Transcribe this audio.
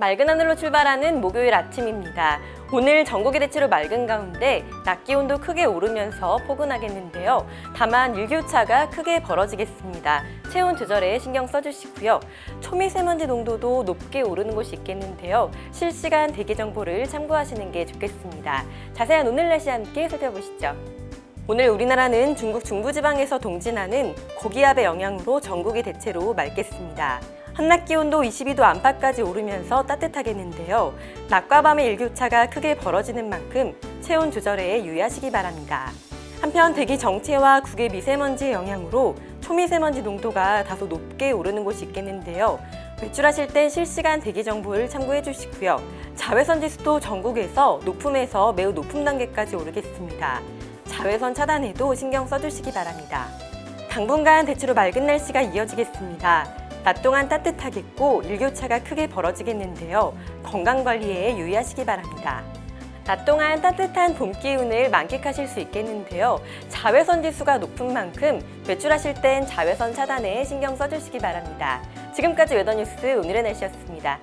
맑은 하늘로 출발하는 목요일 아침입니다. 오늘 전국이 대체로 맑은 가운데 낮 기온도 크게 오르면서 포근하겠는데요. 다만 일교차가 크게 벌어지겠습니다. 체온 조절에 신경 써주시고요. 초미세먼지 농도도 높게 오르는 곳이 있겠는데요. 실시간 대기 정보를 참고하시는 게 좋겠습니다. 자세한 오늘 날씨 함께 살펴보시죠. 오늘 우리나라는 중국 중부지방에서 동진하는 고기압의 영향으로 전국이 대체로 맑겠습니다. 한낮 기온도 22도 안팎까지 오르면서 따뜻하겠는데요. 낮과 밤의 일교차가 크게 벌어지는 만큼 체온 조절에 유의하시기 바랍니다. 한편 대기 정체와 국외 미세먼지의 영향으로 초미세먼지 농도가 다소 높게 오르는 곳이 있겠는데요. 외출하실 때 실시간 대기 정보를 참고해 주시고요. 자외선 지수도 전국에서 높음에서 매우 높은 단계까지 오르겠습니다. 자외선 차단에도 신경 써주시기 바랍니다. 당분간 대체로 맑은 날씨가 이어지겠습니다. 낮 동안 따뜻하겠고 일교차가 크게 벌어지겠는데요. 건강 관리에 유의하시기 바랍니다. 낮 동안 따뜻한 봄 기운을 만끽하실 수 있겠는데요. 자외선 지수가 높은 만큼 외출하실 땐 자외선 차단에 신경 써주시기 바랍니다. 지금까지 웨더뉴스 오늘의 날씨였습니다.